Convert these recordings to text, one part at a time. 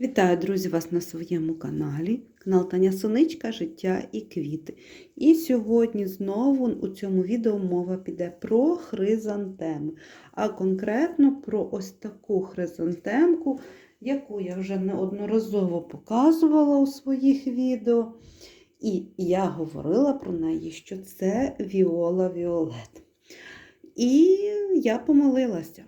Вітаю, друзі, вас на своєму каналі. Канал Таня Соничка, Життя і квіти. І сьогодні знову у цьому відео мова піде про хризантеми, а конкретно про ось таку хризантемку, яку я вже неодноразово показувала у своїх відео. І я говорила про неї, що це Віола Віолет. І я помилилася.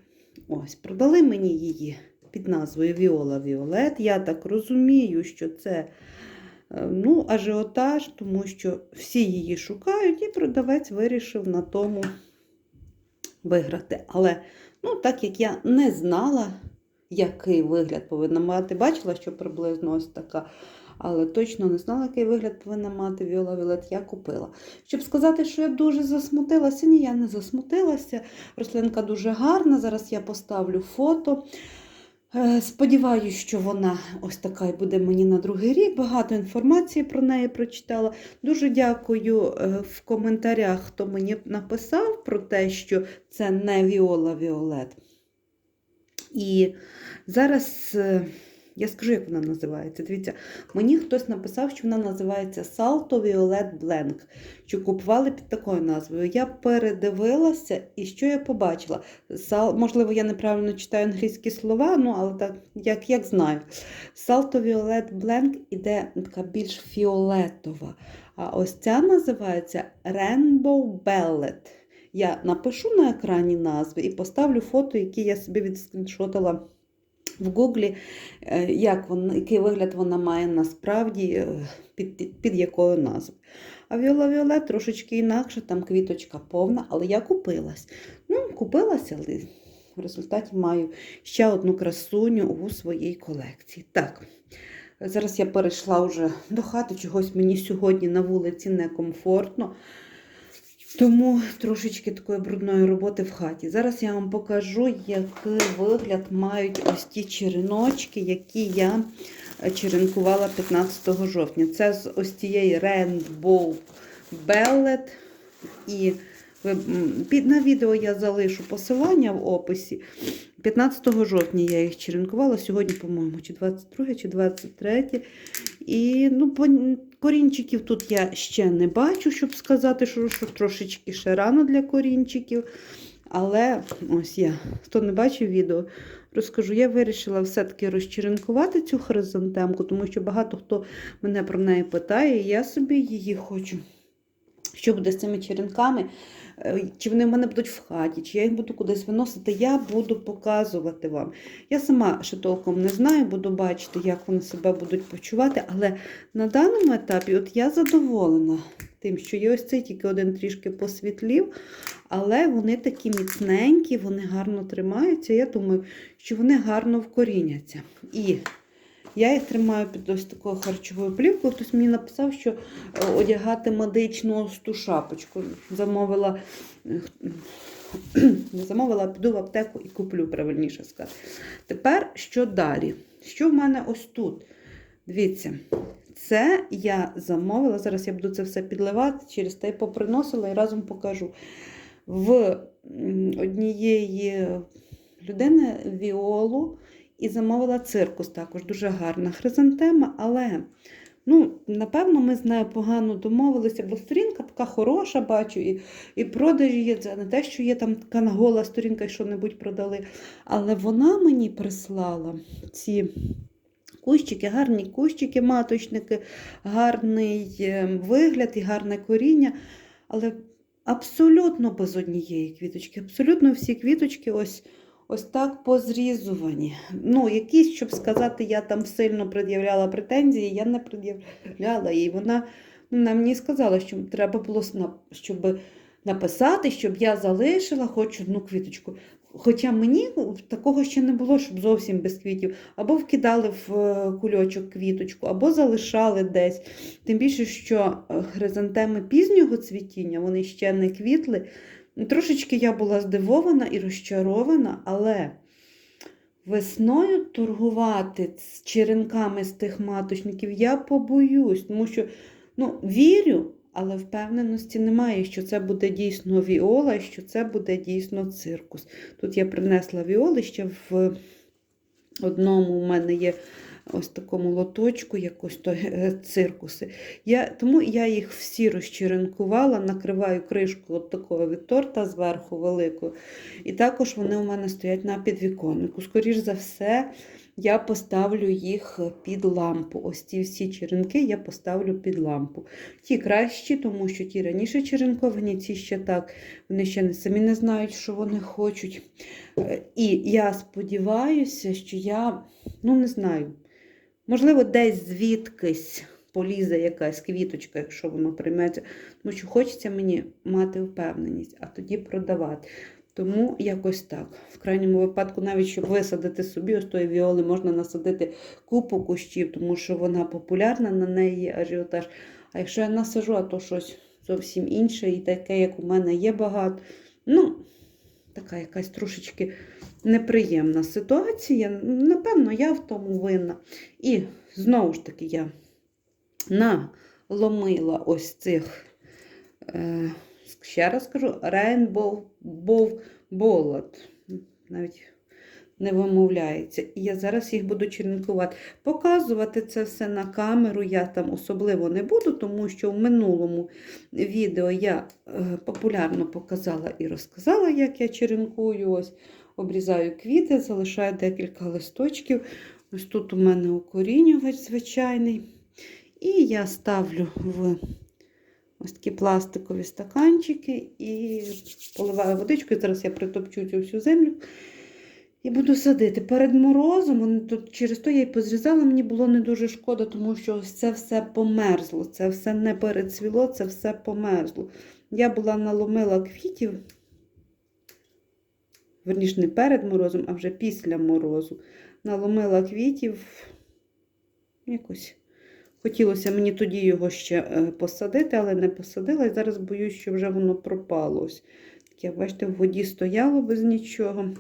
Ось, продали мені її під назвою Віола Віолет. Я так розумію, що це е, ну, ажіотаж, тому що всі її шукають, і продавець вирішив на тому виграти. Але ну, так як я не знала, який вигляд повинна мати, бачила, що приблизно ось така. Але точно не знала, який вигляд повинна мати Віола Віолет, я купила. Щоб сказати, що я дуже засмутилася, ні, я не засмутилася. Рослинка дуже гарна. Зараз я поставлю фото. Е, Сподіваюсь, що вона ось така і буде мені на другий рік. Багато інформації про неї прочитала. Дуже дякую е, в коментарях, хто мені написав про те, що це не Віола Віолет. І зараз е, я скажу, як вона називається. Дивіться, мені хтось написав, що вона називається Salto Violet Blanc, що купували під такою назвою. Я передивилася і що я побачила? Сал... Можливо, я неправильно читаю англійські слова, ну, але так, як, як знаю. Salto Violet Blanc іде така більш фіолетова. А ось ця називається Rainbow Bellet. Я напишу на екрані назви і поставлю фото, які я собі відскріншотила в Гуглі, е, як вона, який вигляд вона має насправді, е, під, під якою назвою. А Віола Віолет трошечки інакше, там квіточка повна, але я купилась. Ну, купилася, але в результаті маю ще одну красуню у своїй колекції. Так, зараз я перейшла вже до хати, чогось мені сьогодні на вулиці некомфортно. Тому трошечки такої брудної роботи в хаті. Зараз я вам покажу, який вигляд мають ось ті череночки, які я черенкувала 15 жовтня. Це з ось цієї Rainbow Bellet. І під, на відео я залишу посилання в описі. 15 жовтня я їх черенкувала, сьогодні, по-моєму, чи 22, чи 23. І ну, корінчиків тут я ще не бачу, щоб сказати, що, трошечки ще рано для корінчиків. Але ось я, хто не бачив відео, розкажу, я вирішила все-таки розчеренкувати цю хризантемку, тому що багато хто мене про неї питає, і я собі її хочу. Що буде з цими черенками? Чи вони в мене будуть в хаті, чи я їх буду кудись виносити, я буду показувати вам. Я сама ще толком не знаю, буду бачити, як вони себе будуть почувати, але на даному етапі от я задоволена тим, що є ось цей тільки один трішки посвітлів, але вони такі міцненькі, вони гарно тримаються. Я думаю, що вони гарно вкоріняться. І я їх тримаю під ось такою харчовою плівкою. Хтось мені написав, що одягати медичну ту шапочку. Замовила, не замовила, піду в аптеку і куплю, правильніше сказати. Тепер що далі? Що в мене ось тут? Дивіться, це я замовила. Зараз я буду це все підливати, через те поприносила і разом покажу. В однієї людини віолу. І замовила циркус також дуже гарна хризантема, але, ну, напевно, ми з нею погано домовилися, бо сторінка така хороша, бачу, і і продажі є. Не те, що є там така нагола сторінка і що-небудь продали. Але вона мені прислала ці кущики, гарні кущики, маточники, гарний вигляд і гарне коріння. Але абсолютно без однієї квіточки. Абсолютно всі квіточки ось. Ось так позрізувані. Ну, якісь, щоб сказати, я там сильно пред'являла претензії, я не пред'являла. І вона ну, вона мені сказала, що треба було щоб написати, щоб я залишила хоч одну квіточку. Хоча мені такого ще не було, щоб зовсім без квітів. Або вкидали в кульочок квіточку, або залишали десь. Тим більше, що хризантеми пізнього цвітіння, вони ще не квітли. Трошечки я була здивована і розчарована, але весною торгувати з черенками з тих маточників я побоюсь, тому що ну, вірю, але впевненості немає, що це буде дійсно віола що це буде дійсно циркус. Тут я принесла віоли ще в одному у мене є ось такому лоточку, якось то циркуси. Я, тому я їх всі розчеренкувала, накриваю кришку от такого від торта зверху великою. І також вони у мене стоять на підвіконнику. Скоріш за все, я поставлю їх під лампу. Ось ці всі черенки я поставлю під лампу. Ті кращі, тому що ті раніше черенковані, ці ще так, вони ще не самі не знають, що вони хочуть. Е, І я сподіваюся, що я, ну не знаю, можливо, десь звідкись полізе якась квіточка, якщо воно прийметься. Тому що хочеться мені мати впевненість, а тоді продавати. Тому якось так. В крайньому випадку, навіть щоб висадити собі, ось тої віоли можна насадити купу кущів, тому що вона популярна, на неї є ажіотаж. А якщо я насажу, а то щось зовсім інше, і таке, як у мене є багато. Ну, така якась трошечки неприємна ситуація. Напевно, я в тому винна. І знову ж таки я наломила ось цих, е, ще раз кажу, Rainbow Bow Bollet. Навіть не вимовляється. І я зараз їх буду черенкувати. Показувати це все на камеру я там особливо не буду, тому що в минулому відео я е, популярно показала і розказала, як я черенкую. Ось обрізаю квіти, залишаю декілька листочків. Ось тут у мене укорінювач звичайний. І я ставлю в ось такі пластикові стаканчики і поливаю водичкою. Зараз я притопчу цю всю землю. І буду садити. Перед морозом, тут через то я й позрізала, мені було не дуже шкода, тому що ось це все померзло, це все не перецвіло, це все померзло. Я була наломила квітів, верніше, не перед морозом, а вже після морозу. Наломила квітів. Якось хотілося мені тоді його ще е, посадити, але не посадила. І зараз боюсь, що вже воно пропалось. Таке, бачите, в воді стояло без нічого.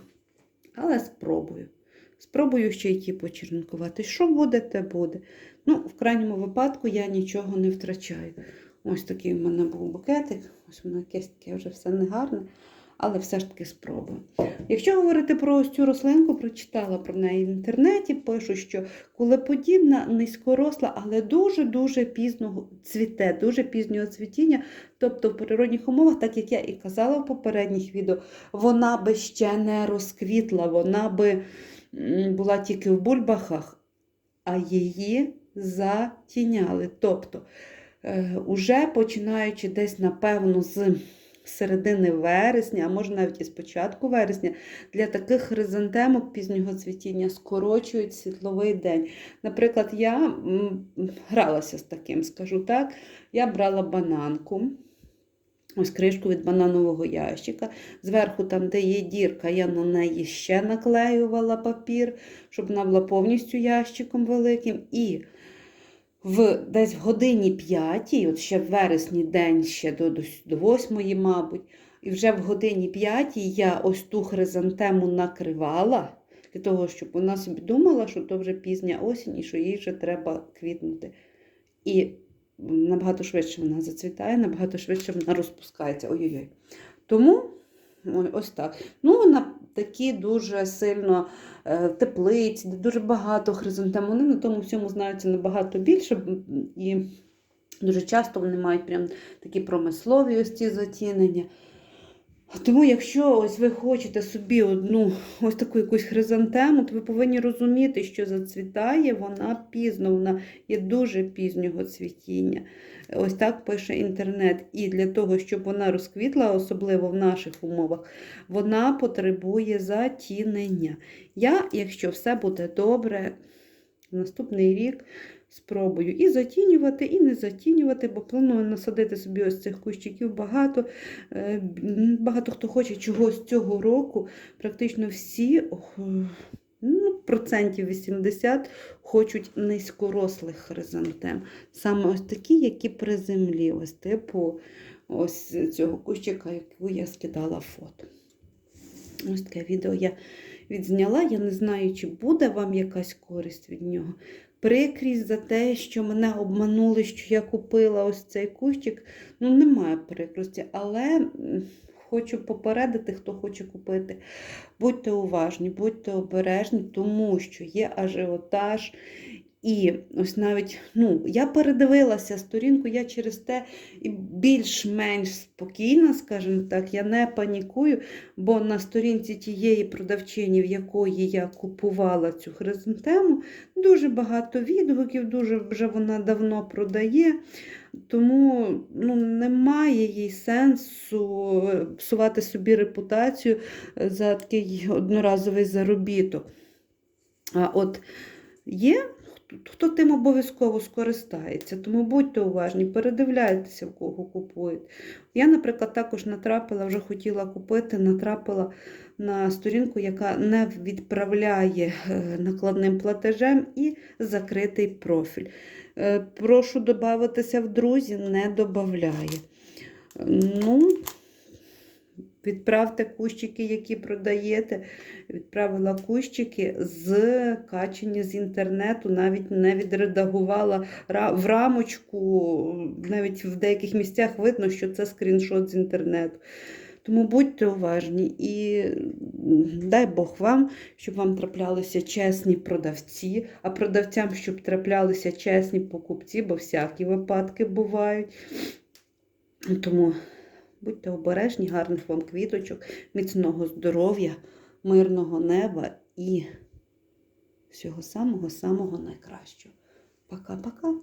Але спробую. Спробую ще й ті почернкувати. Що буде, те буде. Ну, в крайньому випадку я нічого не втрачаю. Ось такий в мене був букетик. Ось воно якесь таке вже все негарне, але все ж таки спробую. Якщо говорити про ось цю рослинку, прочитала про неї в інтернеті, пишуть, що кулеподібна, низькоросла, але дуже-дуже пізно цвіте, дуже пізнього цвітіння. Тобто в природних умовах, так як я і казала в попередніх відео, вона би ще не розквітла, вона би була тільки в бульбахах, а її затіняли. Тобто, е, уже починаючи десь, напевно, з середини вересня, а може навіть і з початку вересня, для таких хризантемок пізнього цвітіння скорочують світловий день. Наприклад, я гралася з таким, скажу так, я брала бананку. Ось кришку від бананового ящика. Зверху, там, де є дірка, я на неї ще наклеювала папір, щоб вона була повністю ящиком великим. І в десь в годині п'ятій, от ще в вересні день, ще до, до, восьмої, мабуть, і вже в годині п'ятій я ось ту хризантему накривала, для того, щоб вона собі думала, що то вже пізня осінь і що їй вже треба квітнути. І набагато швидше вона зацвітає, набагато швидше вона розпускається. Ой-ой-ой. Тому ось так. Ну, вона такі дуже сильно теплиць, теплиці, де дуже багато хризантем. Вони на тому всьому знаються набагато більше. І дуже часто вони мають прям такі промислові ось затінення. Тому, якщо ось ви хочете собі одну ось таку якусь хризантему, то ви повинні розуміти, що зацвітає вона пізно, вона є дуже пізнього цвітіння. Ось так пише інтернет. І для того, щоб вона розквітла, особливо в наших умовах, вона потребує затінення. Я, якщо все буде добре, наступний рік спробую і затінювати, і не затінювати, бо планую насадити собі ось цих кущиків багато. Е, Багато хто хоче чогось цього року. Практично всі, ну, процентів 80 хочуть низькорослих хризантем. Саме ось такі, які при землі, ось типу ось цього кущика, яку я скидала фото. Ось таке відео я відзняла. Я не знаю, чи буде вам якась користь від нього. Прикрість за те, що мене обманули, що я купила ось цей кущик. Ну, немає прикрості, але хочу попередити, хто хоче купити. Будьте уважні, будьте обережні, тому що є ажіотаж І ось навіть ну, я передивилася сторінку, я через те більш-менш спокійна, скажімо так, я не панікую, бо на сторінці тієї продавчині, в якої я купувала цю хризантему, дуже багато відгуків, дуже вже вона давно продає. Тому ну, немає їй сенсу е, псувати собі репутацію за такий одноразовий заробіток. А от є, хто- тим обов'язково скористається, тому будьте уважні, передивляйтеся, в кого купуєте. Я, наприклад, також натрапила, вже хотіла купити, натрапила на сторінку, яка не відправляє е, накладним платежем і закритий профіль. Е, Прошу додатися в друзі, не додає. Ну, відправте кущики, які продаєте. Відправила кущики з качені з інтернету, навіть не відредагувала в рамочку, навіть в деяких місцях видно, що це скріншот з інтернету. Тому будьте уважні і дай Бог вам, щоб вам траплялися чесні продавці, а продавцям, щоб траплялися чесні покупці, бо всякі випадки бувають. Тому будьте обережні, гарних вам квіточок, міцного здоров'я, мирного неба і всього самого-самого найкращого. Пока-пока.